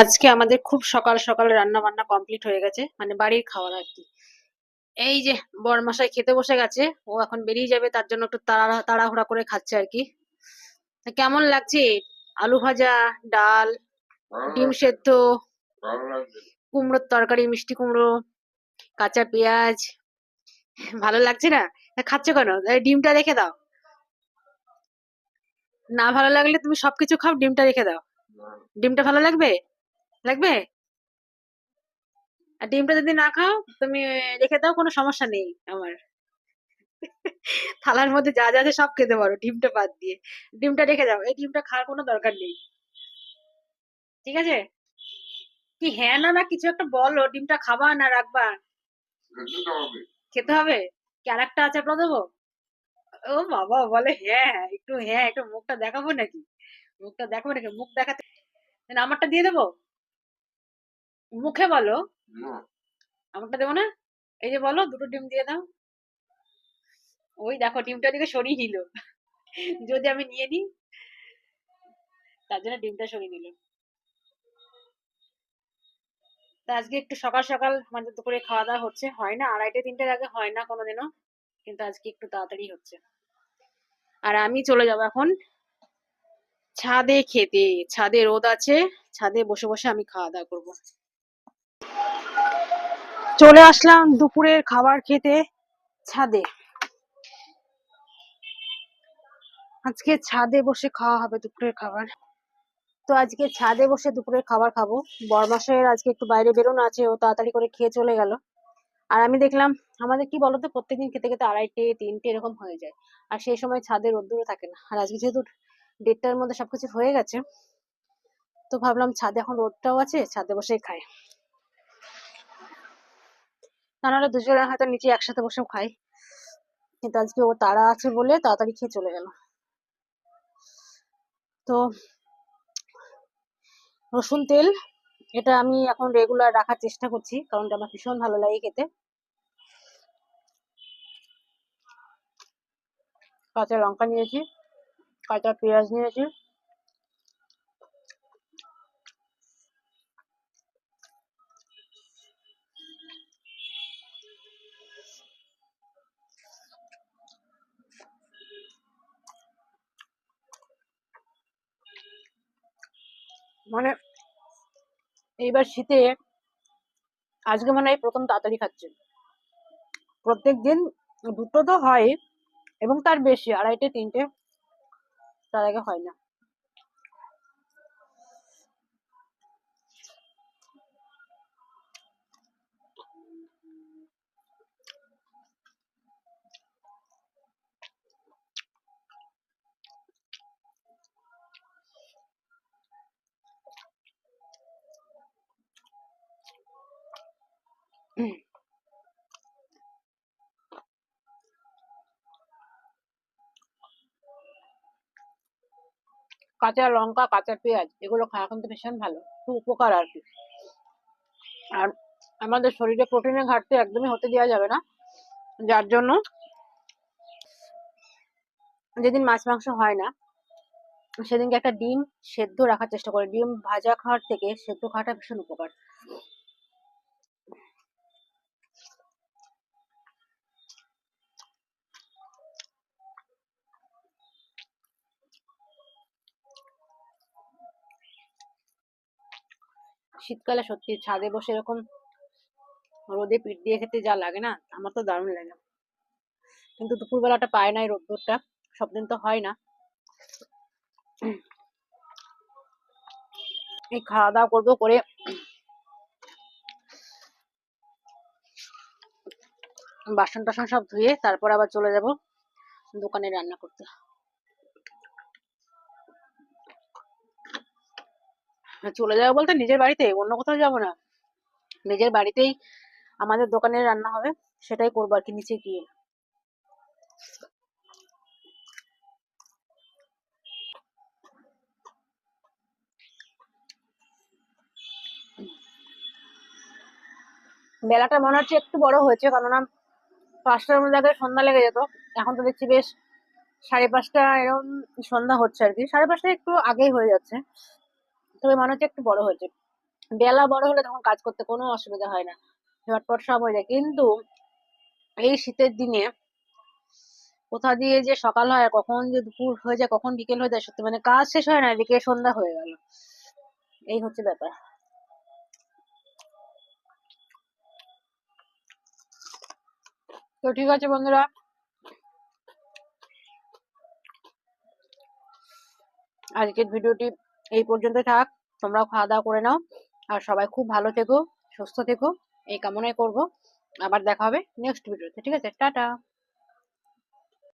আজকে আমাদের খুব সকাল সকাল রান্না বান্না কমপ্লিট হয়ে গেছে মানে বাড়ির খাবার আর কি। এই যে বরমশাই খেতে বসে গেছে ও এখন বেরিয়ে যাবে তার জন্য একটু তাড়া তাড়াহুড়া করে খাচ্ছে আর কি। কেমন লাগছে? আলু ভাজা ডাল ডিম সেদ্ধ কুমড়োর তরকারি মিষ্টি কুমড়ো কাঁচা পেঁয়াজ ভালো লাগছে না? খাচ্ছ কেন? এই ডিমটা রেখে দাও। না ভালো লাগলে তুমি সবকিছু খাও ডিমটা রেখে দাও। ডিমটা ভালো লাগবে? লাগবে? আর ডিমটা যদি না খাও তুমি রেখে দাও কোনো সমস্যা নেই আমার। থালার মধ্যে যা যা আছে সব খেতে পারো ডিমটা বাদ দিয়ে। ডিমটা রেখে দাও এই ডিমটা খাওয়ার কোনো দরকার নেই। ঠিক আছে? কি হ্যাঁ না না কিছু একটা বলো ডিমটা খাবা না রাখবা? খেতে হবে। কি আর একটা আছে আপনার দেবো? ও বাবা বলে হ্যাঁ একটু হ্যাঁ একটু মুখটা দেখাবো নাকি? মুখটা দেখাবো নাকি? মুখ দেখাতে আমারটা দিয়ে দেবো? মুখে বলো। আমারটা দেবো না? এই যে বলো দুটো ডিম দিয়ে দাও। ওই দেখো ডিমটা দিকে সরিয়ে নিল। যদি আমি নিয়ে নিই তার জন্য ডিমটা সরিয়ে নিল। তা আজকে একটু সকাল সকাল আমাদের দুপুরে খাওয়া দাওয়া হচ্ছে। হয় না আড়াইটে তিনটের আগে হয় না কোনোদিনও। কিন্তু আজকে একটু তাড়াতাড়ি হচ্ছে। আর আমি চলে যাব এখন ছাদে খেতে। ছাদে রোদ আছে ছাদে বসে বসে আমি খাওয়া দাওয়া করব। চলে আসলাম দুপুরের খাবার খেতে ছাদে। আজকে ছাদে বসে খাওয়া হবে দুপুরের খাবার। তো আজকে ছাদে বসে দুপুরের খাবার খাব। বরমাসের আজকে একটু বাইরে বেরোনো আছে, ও তাড়াতাড়ি করে খেয়ে চলে গেল। আর আমি দেখলাম, আমাদের কি বলতো, প্রত্যেকদিন খেতে খেতে আড়াইটে, তিনটে এরকম হয়ে যায়। আর সেই সময় ছাদে রোদ্দুরও থাকে না। আর আজকে যেহেতু দেড়টার মধ্যে সবকিছু হয়ে গেছে, তো ভাবলাম ছাদে এখন রোদটাও আছে, ছাদে বসেই খাই। তা নাহলে দুজনে হয়তো নিচে একসাথে বসেও খাই। কিন্তু আজকে ও তাড়া আছে বলে তাড়াতাড়ি খেয়ে চলে গেল। তো রসুন তেল, এটা আমি এখন রেগুলার রাখার চেষ্টা করছি, কারণ এটা আমার ভীষণ ভালো লাগে খেতে। কাঁচা লঙ্কা নিয়েছি, কাঁচা পেঁয়াজ নিয়েছি। মানে এইবার শীতে আজকে মনে হয় প্রথম তাড়াতাড়ি খাচ্ছে। প্রত্যেক দিন দুটো তো হয় এবং তার বেশি, আড়াইটে, তিনটে তার আগে হয় না। কাঁচা লঙ্কা, কাঁচা পেঁয়াজ, এগুলো খাওয়া কিন্তু ভীষণ ভালো। খুব উপকার আর কি আর আমাদের শরীরে প্রোটিনের ঘাটতি একদমই হতে দেওয়া যাবে না। যার জন্য যেদিন মাছ, মাংস হয় না, সেদিনকে একটা ডিম সেদ্ধ রাখার চেষ্টা করে। ডিম ভাজা খাওয়ার থেকে সেদ্ধ খাওয়াটা ভীষণ উপকার। শীতকালে সত্যি ছাদে বসে এরকম রোদে পিঠ দিয়ে খেতে যা লাগে না, আমার তো দারুণ লাগে। কিন্তু দুপুরবেলাটা পায় না এই রোদ্দুরটা সব দিন তো হয় না। এই খাওয়া দাওয়া করব করে বাসন টাসন সব ধুয়ে তারপর আবার চলে যাব দোকানে রান্না করতে। চলে যাব বলতে নিজের বাড়িতে, অন্য কোথাও যাব না। নিজের বাড়িতেই আমাদের দোকানে রান্না হবে, সেটাই করব আর কি নিচে গিয়ে। বেলাটা মনে হচ্ছে একটু বড় হয়েছে, কেননা পাঁচটার মধ্যে আগে সন্ধ্যা লেগে যেত, এখন তো দেখছি বেশ সাড়ে পাঁচটা এরকম সন্ধ্যা হচ্ছে আর কি। সাড়ে পাঁচটা একটু আগেই হয়ে যাচ্ছে। তবে মনে হচ্ছে একটু বড় হয়েছে। বেলা বড় হলে তখন কাজ করতে কোনো অসুবিধা হয় না। ঝটপট সব হয়ে যায় কিন্তু এই শীতের দিনে কোথা দিয়ে যে সকাল হয় কখন যে দুপুর হয়ে যায়, কখন বিকেল হয়ে যায়, সত্যি মানে কাজ শেষ হয় না এদিকে সন্ধ্যা হয়ে গেল। এই হচ্ছে ব্যাপার। তো ঠিক আছে বন্ধুরা। আজকের ভিডিওটি এই পর্যন্ত থাক, তোমরাও খাওয়া দাওয়া করে নাও, আর সবাই খুব ভালো থেকো, সুস্থ থেকো, এই কামনাই করব। আবার দেখা হবে নেক্সট ভিডিওতে ঠিক আছে? টাটা!